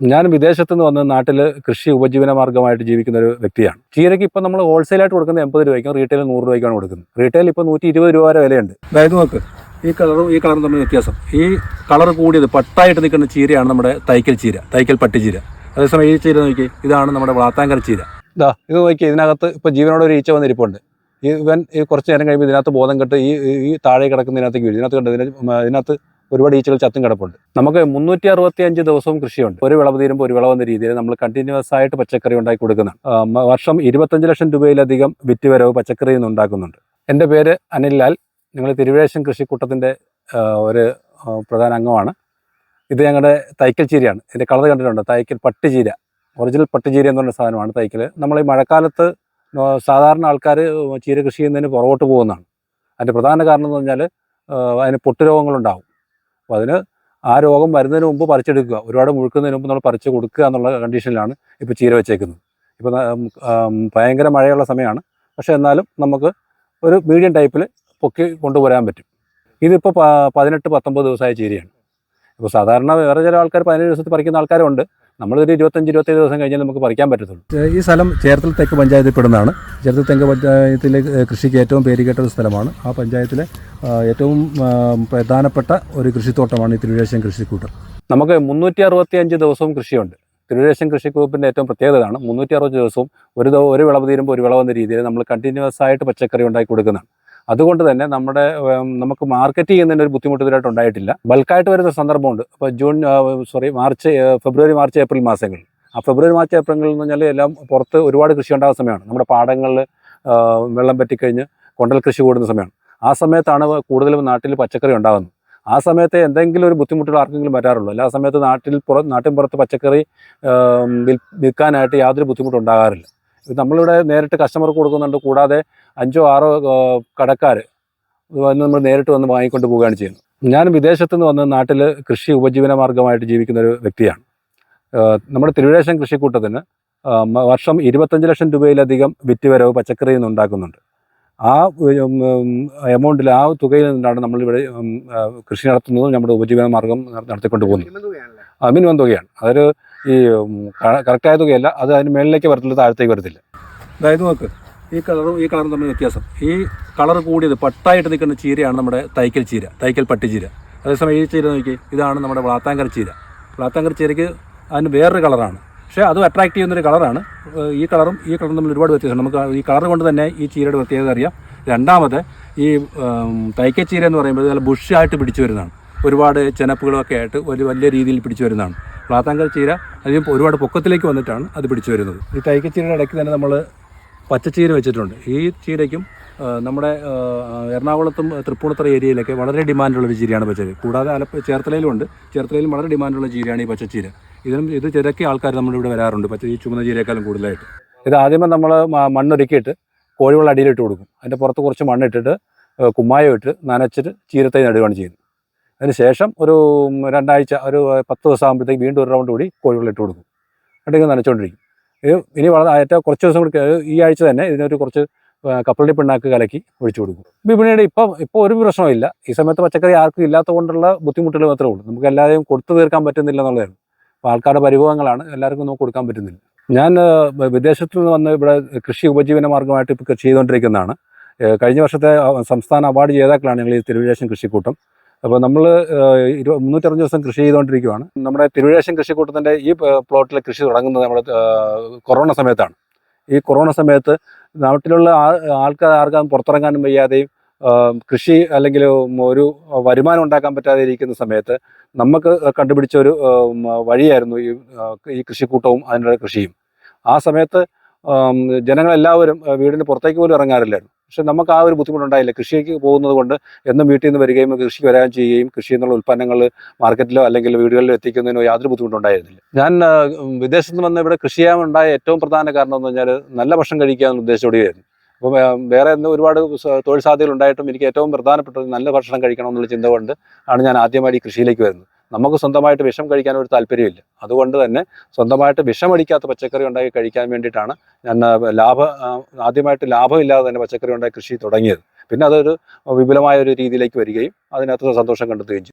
ഞാൻ വിദേശത്ത് നിന്ന് വന്ന് നാട്ടിൽ കൃഷി ഉപജീവന മാർഗമായിട്ട് ജീവിക്കുന്ന ഒരു വ്യക്തിയാണ്. ചീരയ്ക്ക് ഇപ്പം നമ്മൾ ഹോൾസെയിലായിട്ട് കൊടുക്കുന്നത് എൺപത് രൂപയ്ക്കും റീറ്റെയിൽ നൂറ് രൂപയ്ക്കാണ് കൊടുക്കുന്നത്. റീറ്റെയിൽ ഇപ്പോൾ നൂറ്റി ഇരുപത് രൂപ വരെ വിലയുണ്ട്. അതായത് നോക്ക് ഈ കളറും ഈ കളറും തമ്മിൽ വ്യത്യാസം. ഈ കളർ കൂടിയത് പട്ടായിട്ട് നിൽക്കുന്ന ചീരയാണ് നമ്മുടെ തൈക്കൽ ചീര തൈക്കൽ പട്ടിച്ചീര അതേസമയം ഈ ചീര നോക്കി ഇതാണ് നമ്മുടെ വളാത്താങ്കര ചീര. ഇതാ ഇത് നോക്കി ഇതിനകത്ത് ഇപ്പോൾ ജീവനോട് ഒരു ഈച്ച വന്നിരിപ്പുണ്ട് ഇവൻ ഈ കുറച്ച് നേരം കഴിയുമ്പോൾ ഇതിനകത്ത് ബോധം കെട്ട് ഈ ഈ താഴെ കിടക്കുന്നതിനകത്തേക്ക് വീഴും ഇതിനകത്ത് കണ്ട് ഇതിനകത്ത് ഒരുപാട് ഈച്ചകൾ ചത്തും കിടപ്പുണ്ട്. നമുക്ക് മുന്നൂറ്റി അറുപത്തി അഞ്ച് ദിവസവും കൃഷിയുണ്ട്. ഒരു വിളവ് തീരുമ്പോൾ ഒരു വിളവെന്ന രീതിയിൽ നമ്മൾ കണ്ടിന്യൂസ് ആയിട്ട് പച്ചക്കറി ഉണ്ടാക്കി കൊടുക്കുന്നതാണ് വർഷം ഇരുപത്തഞ്ച് ലക്ഷം രൂപയിലധികം വിറ്റ് വരവ് പച്ചക്കറിയിൽ നിന്ന് ഉണ്ടാക്കുന്നുണ്ട്. എന്റെ പേര് അനിൽ ലാൽ. ഞങ്ങൾ തിരുവേശം കൃഷിക്കൂട്ടത്തിന്റെ ഒരു പ്രധാന അംഗമാണ്. ഇത് ഞങ്ങളുടെ തൈക്കൽ ചീരയാണ്. ഇതിന്റെ കളർ കണ്ടിട്ടുണ്ട്. തൈക്കൽ പട്ടുചീര. ഒറിജിനൽ പട്ടുചീര എന്ന് പറഞ്ഞ സാധനമാണ് തൈക്കൽ. നമ്മൾ ഈ മഴക്കാലത്ത് സാധാരണ ആൾക്കാർ ചീര കൃഷി ചെയ്യുന്നതിന് പുറകോട്ട് പോകുന്നതാണ്. അതിന്റെ പ്രധാന കാരണം എന്ന് പറഞ്ഞാൽ അതിന് പൊട്ടുരോഗങ്ങളുണ്ടാവും. അപ്പോൾ അതിന് ആ രോഗം വരുന്നതിന് മുമ്പ് പറിച്ചെടുക്കുക. ഒരുപാട് മുഴുക്കുന്നതിന് മുമ്പ് നമ്മൾ പറിച്ചു കൊടുക്കുക എന്നുള്ള കണ്ടീഷനിലാണ് ഇപ്പോൾ ചീര വെച്ചേക്കുന്നത്. ഇപ്പോൾ ഭയങ്കര മഴയുള്ള സമയമാണ്. പക്ഷേ എന്നാലും നമുക്ക് ഒരു മീഡിയം ടൈപ്പിൽ പൊക്കി കൊണ്ടുവരാൻ പറ്റും. ഇതിപ്പോൾ പതിനെട്ട് പത്തൊമ്പത് ദിവസമായ ചീരയാണ്. ഇപ്പോൾ സാധാരണ വേറെ ചില ആൾക്കാർ പതിനേഴ് ദിവസത്തിൽ പറിക്കുന്ന ആൾക്കാരുണ്ട്. നമ്മളൊരു ഇരുപത്തഞ്ച് ഇരുപത്തേഴ് ദിവസം കഴിഞ്ഞാൽ നമുക്ക് പറിക്കാൻ പറ്റത്തുള്ളൂ. ഈ സ്ഥലം ചേർത്തൽ തെക്ക് പഞ്ചായത്തിൽ പെടുന്നതാണ്. ചേർത്തൽ തെക്ക് പഞ്ചായത്തിലെ കൃഷിക്ക് ഏറ്റവും പേരുകേട്ട ഒരു സ്ഥലമാണ്. ആ പഞ്ചായത്തിലെ ഏറ്റവും പ്രധാനപ്പെട്ട ഒരു കൃഷിത്തോട്ടമാണ് ഈ തിരുവേശം കൃഷിക്കൂട്ടം. നമുക്ക് മുന്നൂറ്റി അറുപത്തി അഞ്ച് ദിവസവും കൃഷിയുണ്ട്. തിരുവേശം കൃഷിക്കൂപ്പിന്റെ ഏറ്റവും പ്രത്യേകതയാണ് മുന്നൂറ്റി അറുപത് ദിവസവും ഒരു ഒരു വിളവ് തീരുമ്പോൾ ഒരു വിളവെന്ന രീതിയിൽ നമ്മൾ കണ്ടിന്യൂസ് ആയിട്ട് പച്ചക്കറി ഉണ്ടാക്കി കൊടുക്കുന്നതാണ്. അതുകൊണ്ട് തന്നെ നമ്മുടെ നമുക്ക് മാർക്കറ്റ് ചെയ്യുന്നതിന് ഒരു ബുദ്ധിമുട്ട് ഇതുവരായിട്ട് ഉണ്ടായിട്ടില്ല ബൾക്കായിട്ട് വരുന്ന സന്ദർഭമുണ്ട്. അപ്പോൾ June sorry March February March April മാസങ്ങളിൽ. ആ ഫെബ്രുവരി മാർച്ച് ഏപ്രിൽ എന്ന് പറഞ്ഞാൽ എല്ലാം പുറത്ത് ഒരുപാട് കൃഷി ഉണ്ടാകുന്ന സമയമാണ്. നമ്മുടെ പാടങ്ങളിൽ വെള്ളം പറ്റിക്കഴിഞ്ഞ് കൊണ്ടൽ കൃഷി കൂടുന്ന സമയമാണ്. ആ സമയത്താണ് കൂടുതലും നാട്ടിൽ പച്ചക്കറി ഉണ്ടാകുന്നത്. ആ സമയത്ത് എന്തെങ്കിലും ഒരു ബുദ്ധിമുട്ടുകൾ ആർക്കെങ്കിലും വരാറുള്ളൂ അല്ല ആ സമയത്ത് നാട്ടിൽ പുറ നാട്ടിൻ പുറത്ത് പച്ചക്കറി വിൽക്കാനായിട്ട് യാതൊരു ബുദ്ധിമുട്ടും ഉണ്ടാകാറില്ല. ഇത് നമ്മളിവിടെ നേരിട്ട് കസ്റ്റമർക്ക് കൊടുക്കുന്നുണ്ട് കൂടാതെ അഞ്ചോ ആറോ കടക്കാർ വന്ന് നമ്മൾ നേരിട്ട് വന്ന് വാങ്ങിക്കൊണ്ട് പോവുകയാണ് ചെയ്യുന്നത്. ഞാൻ വിദേശത്ത് നിന്ന് വന്ന് നാട്ടിൽ കൃഷി ഉപജീവന മാർഗമായിട്ട് ജീവിക്കുന്ന ഒരു വ്യക്തിയാണ്. നമ്മുടെ തിരുവേശം കൃഷിക്കൂട്ടത്തിന് വർഷം ഇരുപത്തഞ്ച് ലക്ഷം രൂപയിലധികം വിറ്റുവരവ് പച്ചക്കറിയിൽ നിന്ന് ഉണ്ടാക്കുന്നുണ്ട്. ആ എമൗണ്ടിൽ ആ തുകയിൽ നിന്നാണ് നമ്മളിവിടെ കൃഷി നടത്തുന്നതും നമ്മുടെ ഉപജീവന മാർഗം നട- നടത്തിക്കൊണ്ട് പോകുന്നത്. ആ, മിനിമം തുകയാണ്. അതൊരു ഈ കറക്റ്റായ തുകയല്ല. അത് അതിന് മേളിലേക്ക് വരത്തില്ല താഴത്തേക്ക് വരത്തില്ല. അതായത് നോക്ക് ഈ കളറും ഈ കളറും തമ്മിൽ വ്യത്യാസം. ഈ കളർ കൂടിയത് പട്ടായിട്ട് നിൽക്കുന്ന ചീരയാണ് നമ്മുടെ തൈക്കൽ ചീര തൈക്കൽ പട്ടിച്ചീര അതേസമയം ഈ ചീര നോക്കി ഇതാണ് നമ്മുടെ വളാത്താങ്കര ചീര. വളാത്താങ്കര ചീരയ്ക്ക് അതിന് വേറൊരു കളറാണ്. പക്ഷേ അതും അട്രാക്റ്റ് ചെയ്യുന്നൊരു കളറാണ്. ഈ കളറും ഈ കളറും തമ്മിൽ ഒരുപാട് വ്യത്യാസം നമുക്ക് ഈ കളർ കൊണ്ട് തന്നെ ഈ ചീരയുടെ പ്രത്യേകത അറിയാം. രണ്ടാമത് ഈ തൈക്കച്ചീര എന്ന് പറയുമ്പോൾ നല്ല ബുഷായിട്ട് പിടിച്ചു വരുന്നതാണ്. ഒരുപാട് ചെനപ്പുകളൊക്കെ ആയിട്ട് ഒരു വലിയ രീതിയിൽ പിടിച്ചു വരുന്നതാണ്. പ്ലാത്താങ്കൽ ചീര അതിന് ഒരുപാട് പൊക്കത്തിലേക്ക് വന്നിട്ടാണ് അത് പിടിച്ചു വരുന്നത്. ഈ തൈക്കച്ചീരയുടെ ഇടയ്ക്ക് തന്നെ നമ്മൾ പച്ചച്ചീര വെച്ചിട്ടുണ്ട്. ഈ ചീരയ്ക്കും നമ്മുടെ എറണാകുളത്തും തൃപ്പൂണിത്തറ ഏരിയയിലൊക്കെ വളരെ ഡിമാൻഡുള്ള ഒരു ചീരയാണ് പച്ചരി കൂടാതെ ആലപ്പ ചേർത്തലയിലും ഉണ്ട് ചേർത്തലയിലും വളരെ ഡിമാൻഡുള്ള ചീരയാണ് ഈ പച്ചച്ചീര. ഇതിനും ഇത് തിരക്കിയ ആൾക്കാർ നമ്മുടെ ഇവിടെ വരാറുണ്ട്. പച്ച ഈ ചുമന്ന ചീരയേക്കാളും കൂടുതലായിട്ട്. ഇത് ആദ്യമേ നമ്മൾ മണ്ണൊരുക്കിയിട്ട് കോഴിവെള്ള അടിയിലിട്ട് കൊടുക്കും. അതിന്റെ പുറത്ത് കുറച്ച് മണ്ണിട്ടിട്ട് കുമ്മായം ഇട്ട് നനച്ചിട്ട് ചീരത്തൈ നടുകയാണ് ചെയ്യുന്നത്. അതിനുശേഷം ഒരു രണ്ടാഴ്ച ഒരു പത്ത് ദിവസം ആകുമ്പോഴത്തേക്ക് വീണ്ടും ഒരു റൗണ്ട് കൂടി കോഴിവെള്ളം ഇട്ട് കൊടുക്കും. എന്നിട്ട് നനച്ചുകൊണ്ടിരിക്കും ഇത് ഇനി വളരെ ഏറ്റവും കുറച്ച് ദിവസം കൂടി ഈ ആഴ്ച തന്നെ ഇതിനൊരു കുറച്ച് കപ്പലണ്ടി പിണ്ണാക്ക് കലക്കി ഒഴിച്ചു കൊടുക്കും. വിപണിയുടെ ഇപ്പം ഇപ്പോൾ ഒരു പ്രശ്നമില്ല ഈ സമയത്ത് പച്ചക്കറി ആർക്കും ഇല്ലാത്ത കൊണ്ടുള്ള ബുദ്ധിമുട്ടുകൾ മാത്രമേ ഉള്ളൂ. നമുക്ക് എല്ലാവരെയും കൊടുത്തു തീർക്കാൻ പറ്റുന്നില്ല എന്നുള്ളതാണ്. അപ്പോൾ ആൾക്കാരുടെ പരിഭവങ്ങളാണ്. എല്ലാവർക്കും നമുക്ക് കൊടുക്കാൻ പറ്റുന്നില്ല. ഞാൻ വിദേശത്ത് നിന്ന് വന്ന് ഇവിടെ കൃഷി ഉപജീവന മാർഗമായിട്ട് ഇപ്പോൾ ചെയ്തുകൊണ്ടിരിക്കുന്നതാണ്. കഴിഞ്ഞ വർഷത്തെ സംസ്ഥാന അവാർഡ് ജേതാക്കളാണ് ഞങ്ങൾ ഈ തിരുവിഴേശം കൃഷിക്കൂട്ടം. അപ്പോൾ നമ്മൾ ഇരുപ മുന്നൂറ്ററഞ്ച് ദിവസം കൃഷി ചെയ്തുകൊണ്ടിരിക്കുകയാണ് നമ്മുടെ തിരുവിഴേശം കൃഷിക്കൂട്ടത്തിന്റെ ഈ പ്ലോട്ടിലെ കൃഷി തുടങ്ങുന്നത് നമ്മുടെ കൊറോണ സമയത്താണ്. ഈ കൊറോണ സമയത്ത് നാട്ടിലുള്ള ആൾക്കാർ ആർക്കും പുറത്തിറങ്ങാനും വയ്യാതെയും കൃഷി അല്ലെങ്കിൽ ഒരു വരുമാനം ഉണ്ടാക്കാൻ പറ്റാതെ ഇരിക്കുന്ന സമയത്ത് നമുക്ക് കണ്ടുപിടിച്ച ഒരു വഴിയായിരുന്നു ഈ ഈ കൃഷിക്കൂട്ടവും അതിനുള്ള കൃഷിയും. ആ സമയത്ത് ജനങ്ങളെല്ലാവരും വീടിന് പുറത്തേക്ക് പോലും ഇറങ്ങാറില്ലായിരുന്നു. പക്ഷെ നമുക്ക് ആ ഒരു ബുദ്ധിമുട്ടുണ്ടായില്ല. കൃഷിക്ക് പോകുന്നത് കൊണ്ട് എന്നും വീട്ടിൽ നിന്ന് വരികയും കൃഷിക്ക് വരാൻ ചെയ്യുകയും കൃഷി എന്നുള്ള ഉൽപ്പന്നങ്ങൾ മാർക്കറ്റിലോ അല്ലെങ്കിൽ വീടുകളിലോ എത്തിക്കുന്നതിനോ യാതൊരു ബുദ്ധിമുട്ടുണ്ടായിരുന്നില്ല. ഞാൻ വിദേശത്ത് നിന്ന് ഇവിടെ കൃഷി ചെയ്യാനുണ്ടായ ഏറ്റവും പ്രധാന കാരണം എന്ന് പറഞ്ഞാൽ നല്ല ഭക്ഷണം കഴിക്കുക എന്ന ഉദ്ദേശത്തോടെയായിരുന്നു അപ്പം വേറെ എന്ത് ഒരുപാട് തൊഴിൽ സാധ്യതകൾ ഉണ്ടായിട്ടും എനിക്ക് ഏറ്റവും പ്രധാനപ്പെട്ടത് നല്ല ഭക്ഷണം കഴിക്കണം എന്നുള്ള ചിന്ത കൊണ്ട് ആണ് ഞാൻ ആദ്യമായി ഈ കൃഷിയിലേക്ക് വരുന്നത്. നമുക്ക് സ്വന്തമായിട്ട് വിഷം കഴിക്കാൻ ഒരു താല്പര്യമില്ല. അതുകൊണ്ട് തന്നെ സ്വന്തമായിട്ട് വിഷമടിക്കാത്ത പച്ചക്കറി ഉണ്ടാക്കി കഴിക്കാൻ വേണ്ടിയിട്ടാണ് ഞാൻ ലാഭ ആദ്യമായിട്ട് ലാഭമില്ലാതെ തന്നെ പച്ചക്കറി ഉണ്ടാക്കി കൃഷി തുടങ്ങിയത്. പിന്നെ അതൊരു വിപുലമായ ഒരു രീതിയിലേക്ക് വരികയും അതിനകത്ത് സന്തോഷം കണ്ടെത്തുകയും ചെയ്തു.